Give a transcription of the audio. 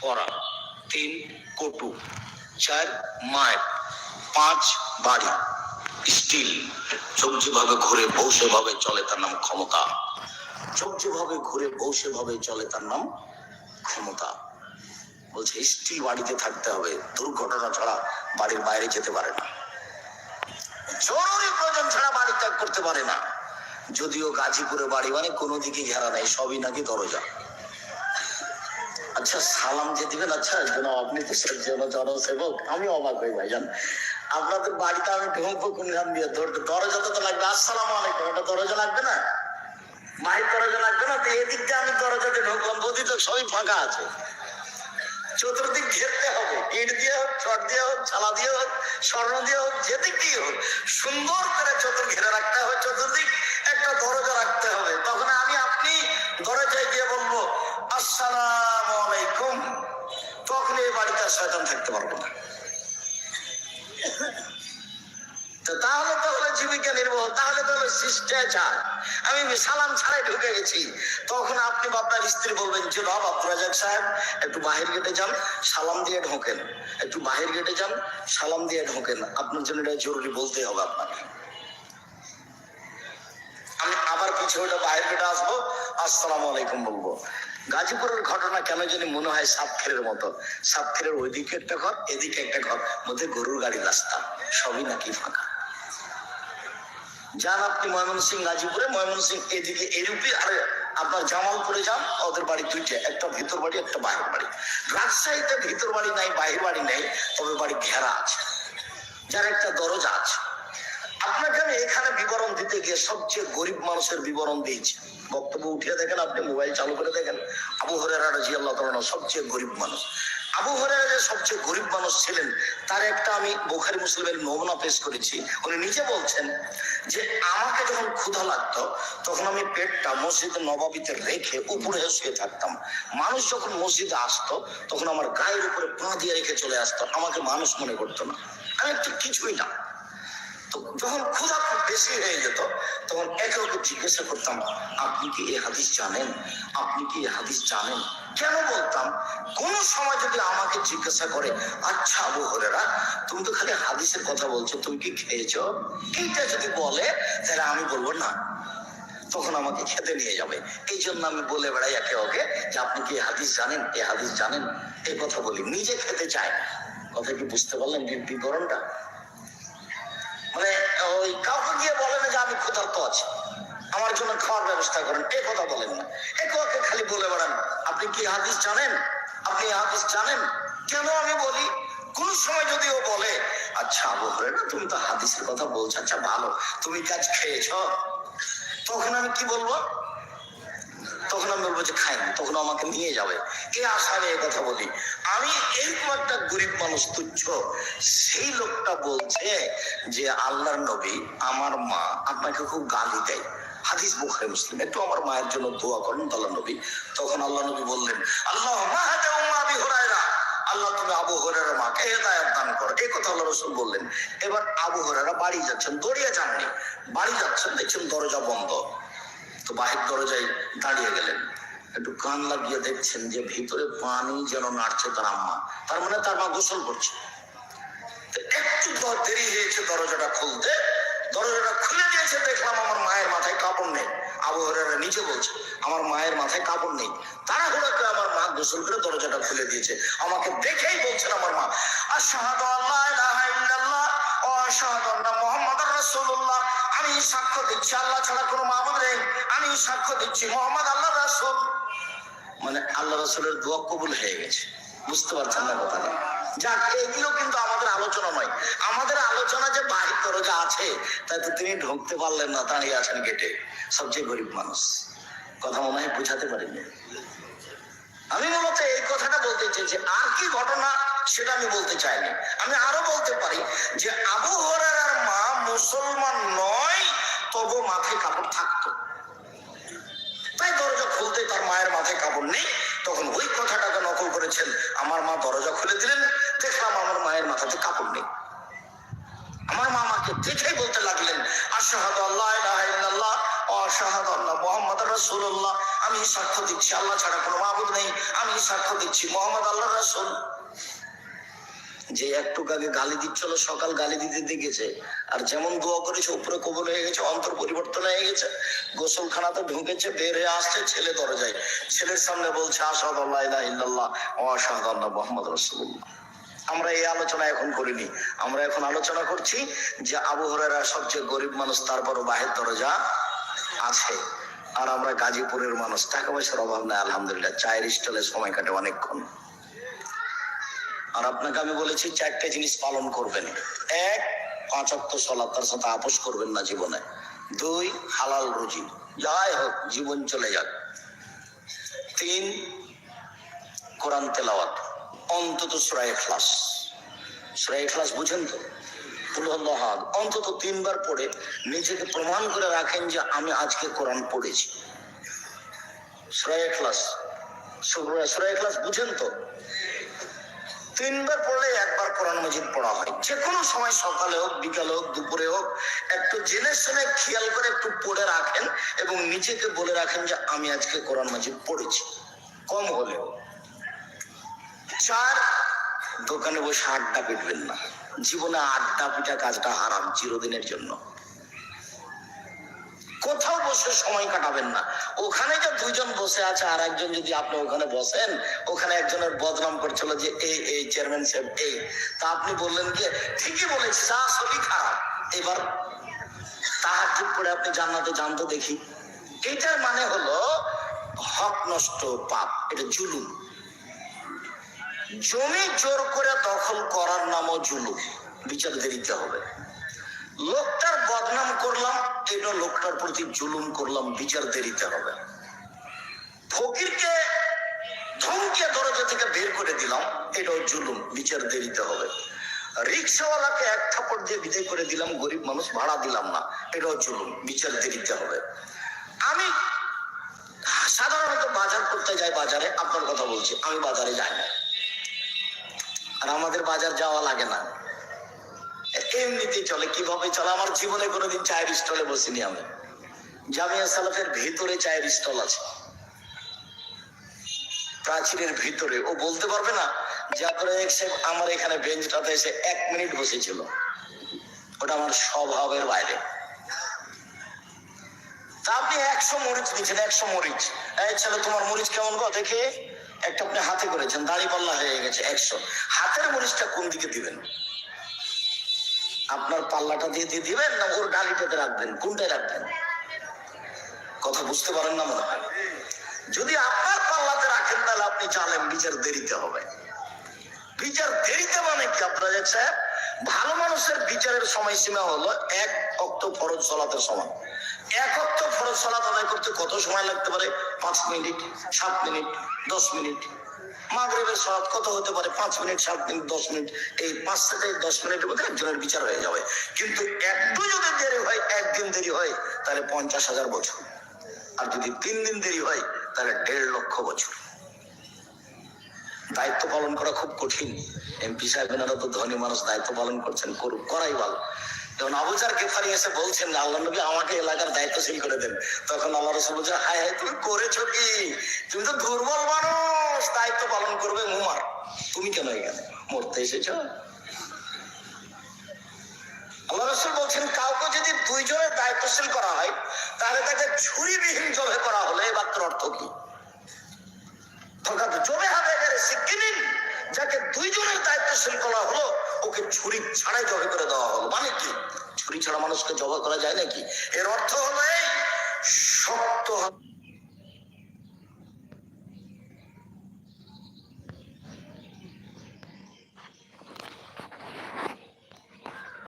পড়া। তিন, কটু। চার, মায়ের। পাঁচ, বাড়ি। স্টিল। চোখ যেভাবে ঘুরে সেভাবে চলে তার নাম ক্ষমতা। চোখ যেভাবে ঘুরে সেভাবে চলে তার নাম ক্ষমতা। বলছে, স্টিল বাড়িতে থাকতে হবে। দুর্ঘটনা ছাড়া বাড়ির বাইরে যেতে পারে না। জরুরি প্রয়োজন ছাড়া বাড়ি ত্যাগ করতে পারে না। যদিও গাজীপুরে বাড়ি মানে কোনো দিকে ঘেরা নাই, সবই নাকি দরজা। আচ্ছা সালাম যে দিবেন আচ্ছা যেন আপনি তো জন জনসেবক, আমি অবাক হই ভাইজান। আপনাদের বাড়িতে আমি ঢুকবো কোন গান দিয়ে দর- দরজা তো লাগবে। আসসালাম আলাইকুম ওটা দরজা লাগবে না? মায়ের দরজা লাগবে না? তো এদিক দিয়ে আমি দরজাতে ঢুকলাম, বদি তো সবই ফাঁকা আছে। চতুর্দিক ঘেরতে হবে, ইট দিয়ে হোক চট দিয়ে হোক, চালা দিয়ে হোক, স্বর্ণ দিয়ে হোক, যেদিক দিয়ে হোক, সুন্দর আমি সালাম ছাড়াই ঢুকে গেছি। তখন আপনি আপনার স্ত্রী বলবেন যে রব আব্দুল রাজাক সাহেব, একটু বাহির গেটে যান, সালাম দিয়ে ঢোকেন। একটু বাহির গেটে যান, সালাম দিয়ে ঢোকেন। আপনার জন্য এটা জরুরি বলতে হবে আপনাকে। আমি আবার কিছু ওটা বাইরে কেটে আসব। আসসালামু আলাইকুম বলব। গাজীপুরের ঘটনা কেন জানি মনে হয় সাতক্ষীরের মতো। সাতক্ষীরের ওইদিকে একটা ঘর, এদিকে একটা ঘর, মধ্যে গরুর গাড়ি রাস্তা। সবই নাকি ফাঁকা। যান আপনি ময়মনসিং গাজীপুরে ময়মনসিং এদিকে এরূপে আর আপনার জামালপুরে যান, ওদের বাড়ি দুইটা, একটা ভিতর বাড়ি, একটা বাহির বাড়ি। রাজশাহীতে ভিতর বাড়ি নাই, বাহির বাড়ি নাই, তবে বাড়ি ঘেরা আছে। যার একটা দরজা আছে। আপনাকে আমি এখানে বিবরণ দিতে গিয়ে সবচেয়ে গরিব মানুষের বিবরণ দিয়েছি। বক্তব্য উঠিয়ে দেখেন, আপনি মোবাইল চালু করে দেখেন। আবু আল্লাহ সবচেয়ে গরিব মানুষ। আবু হরেরা যে সবচেয়ে গরিব মানুষ ছিলেন, তার একটা আমি বোখারি মুসলিমের নমুনা পেশ করেছি। উনি নিজে বলছেন যে, আমাকে যখন ক্ষুধা লাগতো, তখন আমি পেটটা মসজিদ নবাবিতে রেখে উপরে শুয়ে থাকতাম। মানুষ যখন মসজিদে আসতো, তখন আমার গায়ের উপরে পা দিয়ে রেখে চলে আসতো। আমাকে মানুষ মনে করতো না। আমি একটু কিছুই না। যখন ক্ষুধা খুব বেশি হয়ে যেত, তখন একে ওকে জিজ্ঞাসা করতাম, আপনি কি হাদিস জানেন? আপনি কি হাদিস জানেন? কেন বলতাম, কোন সময় যদি আমাকে জিজ্ঞাসা করে আচ্ছা আবু হরেরা তুমি তো খালি হাদিসের কথা বলছো, তুমি কি এইটা যদি বলে, তাহলে আমি বলব, না। তখন আমাকে খেতে নিয়ে যাবে। এই জন্য আমি বলে বেড়াই একে ওকে, যে, আপনি কি হাদিস জানেন? এই হাদিস জানেন? এই কথা বলি। নিজে খেতে চায়। কথা কি বুঝতে পারলেন বিবরণটা? মানে ওই কাউকে গিয়ে বলেন যে আমি ক্ষুধার্ত আছি। আমার জন্য খাওয়ার ব্যবস্থা করেন। এই কথা বলেন না। একে ওকে খালি বলে বেড়ান। আপনি কি হাদিস জানেন? আপনি হাদিস জানেন? কেন আমি বলি? কোন সময় যদি ও বলে আচ্ছা আবু না তুমি তো হাদিসের কথা বলছো। আচ্ছা ভালো। তুমি কাজ খেয়েছ? তখন আমি কি বলব? তখন আমি বলব যে খাইনি তখন আমাকে নিয়ে যাবে। এই আশায় এই কথা বলি? আমি এরকম একটা গরিব মানুষ, তুচ্ছ। সেই লোকটা বলছে যে, আল্লাহর নবী আমার মা আপনাকে খুব গালি দেয়। হাদিস বুখারি, মুসলিম। একটু আমার মায়ের জন্য দোয়া করেন আল্লাহ নবী। তখন আল্লাহ নবী বললেন, আল্লাহ আবি হুরায়রা। আল্লাহ, তুমি আবু হরের মাকে হেদায়ত দান করো। এই কথা আল্লাহ রসুল বললেন, এবার আবু হরেরা বাড়ি যাচ্ছেন দৌড়িয়ে যাননি। বাড়ি যাচ্ছেন, দেখছেন দরজা বন্ধ। তো বাহির দরজায় দাঁড়িয়ে গেলেন। একটু কান লাগিয়ে দেখছেন যে ভিতরে পানি যেন নাড়ছে তার আম্মা। তার মানে তার মা গোসল করছে। একটু দেরি হয়েছে দরজাটা খুলতে। দরজাটা খুলে দিয়েছে দেখলাম আমার মায়ের মাথায় কাপড় নেই। আবু হরেরা নিজে বলছে, আমার মায়ের মাথায় কাপড় নেই। তাড়াহুড়ো করে আমার মা গোসল করে দরজাটা খুলে দিয়েছে। আমাকে দেখেই বলছেন আমার মা, আশহাদু আল্লা ইলাহা ইল্লাল্লাহ ও আশহাদু আন্না মুহাম্মাদার রাসূলুল্লাহ। আমি সাক্ষ্য দিচ্ছি, আল্লাহ ছাড়া কোনো মাবুদ নেই। আমি সাক্ষ্য দিচ্ছি, মোহাম্মদ আল্লাহ রাসূল। মানে আল্লাহ রসুলের দোয়া কবুল হয়ে গেছে। বুঝতে পারছেন না কথাটা? যাক, এগুলো কিন্তু আমাদের আলোচনা নয়। আমাদের আলোচনা যে বাহির দরজা আছে, তাতে তিনি ঢুকতে পারলেন না, দাঁড়িয়ে আছেন গেটে। সবচেয়ে গরিব মানুষ। কথা মনে হয় বুঝাতে পারিনি। আমি মূলত এই কথাটা বলতে চেয়েছি। আর কি ঘটনা সেটা আমি বলতে চাইনি। আমি আরও বলতে পারি যে আবু হরার মা মুসলমান নয়, তবু মাথায় কাপড় থাকতো। নেই, তখন ওই কথাটাকে নকল করেছেন? আমার মা দরজা খুলে দিলেন, দেখলাম আমার মায়ের মাথাতে কাপড় নেই। আমার মা আমাকে দেখেই বলতে লাগলেন, আশাহাদ আল্লাহ ইল্লাল্লাহ ও আশাহাদু আল্লাহ মুহাম্মাদুর রাসূলুল্লাহ। আমি সাক্ষ্য দিচ্ছি, আল্লাহ ছাড়া কোনো মাবুদ নেই। আমি সাক্ষ্য দিচ্ছি মোহাম্মদ আল্লাহ রাসূল। যে একটু আগে গালি দিচ্ছিল সকাল গালি দিতে দেখেছে। আর যেমন দোয়া করেছে, উপরে কবল হয়ে গেছে, অন্তর পরিবর্তন হয়ে গেছে। গোসলখানাতে ঢুকেছে, বের হয়ে আসছে, ছেলে দরজায়। ছেলের সামনে বলছে আসাদ আল্লাহ ইল্লাল্লাহ আল্লাহ আমরা এই আলোচনা এখন করিনি। আমরা এখন আলোচনা করছি যে আবু হরাইরা সবচেয়ে গরিব মানুষ, তারপরও বাহের দরজা আছে। আর আমরা গাজীপুরের মানুষ, টাকা পয়সার অভাব নাই, আলহামদুলিল্লাহ। চায়ের স্টলে সময় কাটে অনেকক্ষণ। আর আপনাকে আমি বলেছি চারটে জিনিস পালন করবেন। এক, পাঁচ অক্ট সলাৎ, তার সাথে আপোষ করবেন না জীবনে। দুই, হালাল রুজি। যাই হোক, জীবন চলে যাক। তিন, কোরআন তেলাওয়াত। অন্তত সুরায় ক্লাস সুরায় ক্লাস বুঝেন তো? কুলহল্লাহাদ অন্তত তিনবার পড়ে নিজেকে প্রমাণ করে রাখেন যে আমি আজকে কোরআন পড়েছি। সুরায় ক্লাস সুরায় ক্লাস বুঝেন তো? তিনবার পড়লে একবার কোরআন মজিদ পড়া হয়। যে কোনো সময় সকালে হোক, বিকালে হোক, দুপুরে হোক, একটু জেনে শুনে খেয়াল করে একটু পড়ে রাখেন এবং নিজেকে বলে রাখেন যে, আমি আজকে কোরআন মজিদ পড়েছি। কম হলেও। চার, দোকানে বসে আড্ডা পিটবেন না। জীবনে আড্ডা পিটা কাজটা হারাম, চিরদিনের জন্য। কোথাও বসে সময় কাটাবেন না। ওখানে যে দুইজন বসে আছে আর একজন যদি আপনি ওখানে বসেন, ওখানে একজনের বদনাম করছিল যে এই এই চেয়ারম্যান সাহেব এই তা আপনি বললেন কি, ঠিকই বলেছি তা সবই খারাপ। এবার তাহার যুগ পরে আপনি জান্নাতে জানতো দেখি। এটার মানে হলো হক নষ্ট পাপ, এটা জুলুম। জমি জোর করে দখল করার নামও জুলুম। বিচার দিতে হবে। লোকটার বদনাম করলাম এটা লোকটার প্রতি জুলুম করলাম? বিচার দেরিতে হবে। ফকিরকে ধমকে দরজা থেকে বের করে দিলাম, এটাও জুলুম, বিচার দেরিতে হবে। রিক্সাওয়ালাকে এক থাপড় দিয়ে বিদায় করে দিলাম, গরিব মানুষ ভাড়া দিলাম না, এটাও জুলুম, বিচার দেরিতে হবে। আমি সাধারণত বাজার করতে যাই বাজারে, আপনার কথা বলছি, আমি বাজারে যাই না। আর আমাদের বাজার যাওয়া লাগে না। এমনিতেই চলে কীভাবে চলে? আমার জীবনে কোনোদিন চায়ের স্টলে বসিনি আমি। জামিয়া সালাফের ভিতরে চায়ের স্টল আছে। প্রাচীরের ভিতরে। ও বলতে পারবে না যে আপনারা আমার এখানে বেঞ্চটাতে এসে এক মিনিট বসেছিল। ওটা আমার স্বভাবের বাইরে। তা আপনি একশো মরিচ দিচ্ছেন একশো মরিচ। এই ছেলে, তোমার মরিচ কেমন গো? দেখে একটা আপনি হাতে করেছেন, দাড়ি পাল্লা হয়ে গেছে, একশো। হাতের মরিচটা কোন দিকে দিবেন? আপনার পাল্লাটা দিয়ে দিয়ে দিবেন না ওর গাড়িটাতে রাখবেন? কোনটায় রাখবেন? কথা বুঝতে পারেন না মনে যদি আপনার পাল্লাতে রাখেন, তাহলে আপনি জানেন বিচার দেরিতে হবে। বিচার দেরিতে মানে কি আপনার সাহেব ভালো মানুষের বিচারের সময়সীমা হলো এক অক্ট ফরজ চলাতে সমান। এক অক্ট ফরজ চলাত আদায় করতে কত সময় লাগতে পারে? পাঁচ মিনিট, সাত মিনিট, দশ মিনিট। মাগরিবের সলাৎ কত হতে পারে? পাঁচ মিনিট, সাত মিনিট, দশ মিনিট। এই পাঁচ থেকে দশ মিনিটের মধ্যে একজনের বিচার হয়ে যাবে। কিন্তু একটু যদি দেরি হয়, একদিন দেরি হয়, তাহলে পঞ্চাশ হাজার বছর। আর যদি তিন দিন দেরি হয়, তাহলে দেড় লক্ষ বছর। দায়িত্ব পালন করা খুব কঠিন। এমপি সাহেব, এনারা তো ধনী মানুষ, দায়িত্ব পালন করছেন। করুক, করাই ভালো। যখন আবুজার এসে বলছেন, আল্লাহ নবী আমাকে এলাকার দায়িত্বশীল করে দেন। তখন আল্লাহ রসুল হায় হায়, তুমি করেছ কি? তুমি তো দুর্বল মানুষ, দায়িত্ব পালন করবে তুমি কেন এখানে? মরতে এসেছ? আল্লাহ রসুল বলছেন, কাউকে যদি দুইজনের দায়িত্বশীল করা হয়, তাহলে তাকে ছুরিবিহীন জবে করা হলে। এ বাক্যের অর্থ কি? জবে হবে যাকে দুইজনের দায়িত্বশীল করা হলো ওকে ছুরি ছাড়াই জবাই করে দেওয়া হলো। মানে কি? ছুরি ছাড়া মানুষকে জবাই করা যায় নাকি? এর অর্থ হলো এই, শক্ত